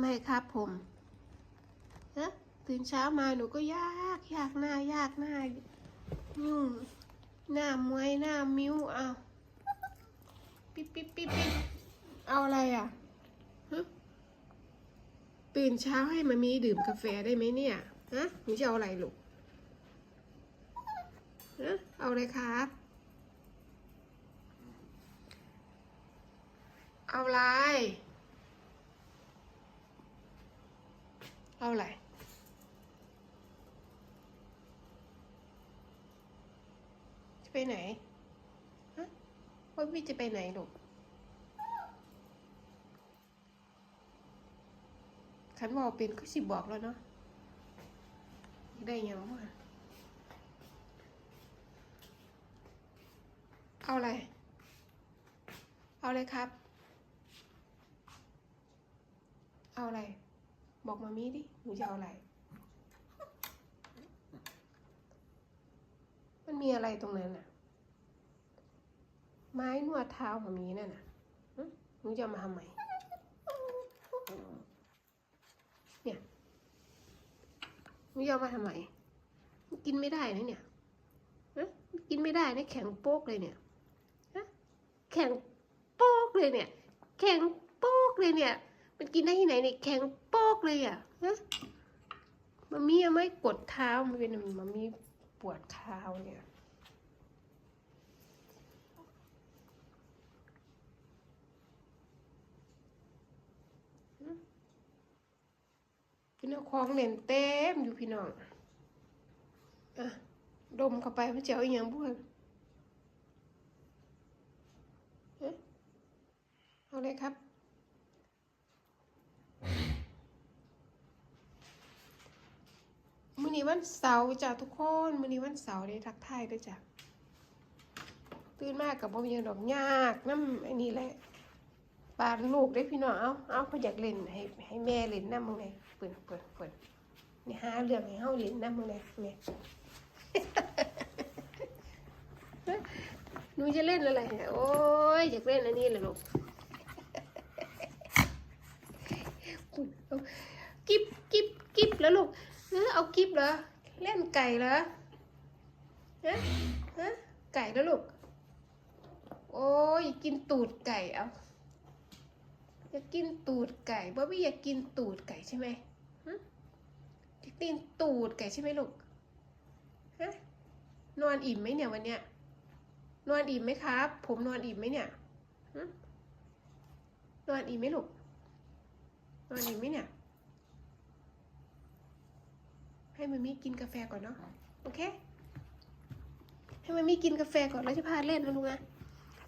ไม่ครับผมเอ๊ะตื่นเช้ามาหนูก็ยากยากหน้ายากหน้ายุ่งหน้ามวยหน้ามิ้วเอาปิ๊บปิ๊บปิ๊บปิ๊บเอาอะไรอะฮะตื่นเช้าให้มามีดื่มกาแฟได้ไหมเนี่ยฮะหนูจะเอาอะไรลูกฮะเอาอะไรครับ เอาอะไร เอาอะไรจะไปไหนฮะว่าพี่จะไปไหนลูกขันบอกเป็นก็สิบอกแล้วเนาะได้ยังวะเอาอะไร เอาเลยครับ เอาอะไร บอกมามีดิหนูจะเอาอะไร มันมีอะไรตรงนั้นน่ะ ไม้นวดเท้ามามีนั่นน่ะหนูจะมาทำไมเนี่ยหนูจะมาทำไมกินไม่ได้นะเนี่ยกินไม่ได้นะแข็งโป๊กเลยเนี่ยแข็งโป๊กเลยเนี่ย แข็งโป๊กเลยเนี่ย มันกินได้ที่ไหนเนี่ยแข็งโป๊กเลยอะฮะมันมีเอาไม่กดเท้ามันเป็นมันมีปวดเท้าเนี่ยพี่น้องของเล่นเต็มอยู่พี่น้องอะดมเข้าไปมันจะเอาอหย่างบ้วนเอ๊ะเอาเลยครับ มื้อนี้วันเสาร์จ้ะทุกคน มื้อนี้วันเสาร์ได้ทักทายด้วยจ้ะตื่นมากกับบ่มีหยังดอกยากน้ำไอ้นี่แหละปาลูกได้พี่น้องเอาเอาเขาอยากเล่นให้ให้แม่เล่นน้ำมึงเลยเปิดเปิดเปิดนี่หาเรื่องให้เฮาเล่นน้ำมึงเลยแม่หนูจะเล่นอะไรโอ้ยอยากเล่นอันนี้แหละลูก เอากิบกิบกิบแล้วลูกเอ อเหรอ เล่นไก่เหรอฮะฮะไก่แล้วลูก โอ้ยกินตูดไก่เอาอยากกินตูดไก่บ๊อบบี้อยากกินตูดไก่ใช่ไหมหึอยากกินตูดไก่ใช่ไหมลูกฮะนอนอิ่มไหมเนี่ยวันเนี้ยนอนอิ่มไหมครับ ผมนอนอิ่มไหมเนี่ยหึนอนอิ่มไหมลูกนอนอิ่มไหมเนี่ย ให้มันมีกินกาแฟก่อนเนาะโอเค ให้มันมีกินกาแฟก่อนแล้วจะพาเล่นนะลูกนะ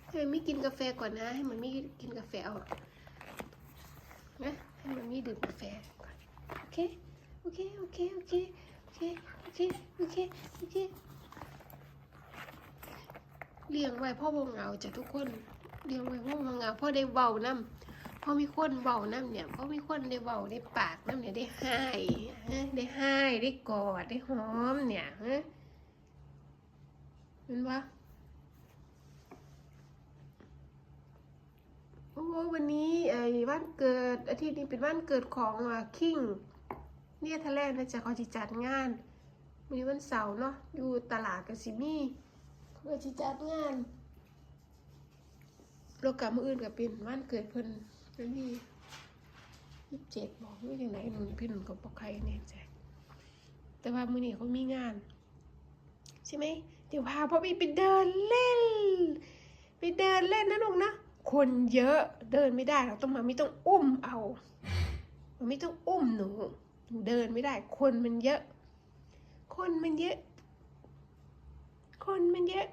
ให้มันมีกินกาแฟก่อนนะ ให้มันมีกินกาแฟเอานะให้มันมีดื่มกาแฟก่อนโอเคโอเคโอเคโอเคโอเคโอเคโอเคโอเคเลี้ยงไว้พ่อวงเหงาจ้ะทุกคนเลี้ยงไว้พ่อวงเหงาพ่อได้เบาน้ำ พอมีคนเบาน้ำเนี่ยพอมีคนได้เบาได้ปากน้ำเนี่ยได้ให้ได้ให้ได้กอดได้หอมเนี่ยฮะเห็นปะโอ้วันนี้ไอ้วันเกิดอาทิตย์นี้เป็นวันเกิดของอะคิงเนี่ยทะเลนะจ๊ะเขาจะจัดงานวันนี้วันเสาร์เนาะอยู่ตลาดกับซิมี่เขาจะจัดงานโลกามืออื่นกับเป็นวันเกิดเพิ่น วันที่ยี่สิบเจ็ดบอกว่าอย่างไรหนุนพี่หนุนกับปอกใครเนี่ยใจแต่ว่ามือนี้เขามีงาน ใช่ไหมเดี๋ยวพาพ่อพี่ไปเดินเล่น ไปเดินเล่นนะลูกนะ คนเยอะเดินไม่ได้เราต้องมาไม่ต้องอุ้มเอามันไม่ต้องอุ้มหนูหนูเดินไม่ได้ คนมันเยอะ คนมันเยอะ คนมันเยอะ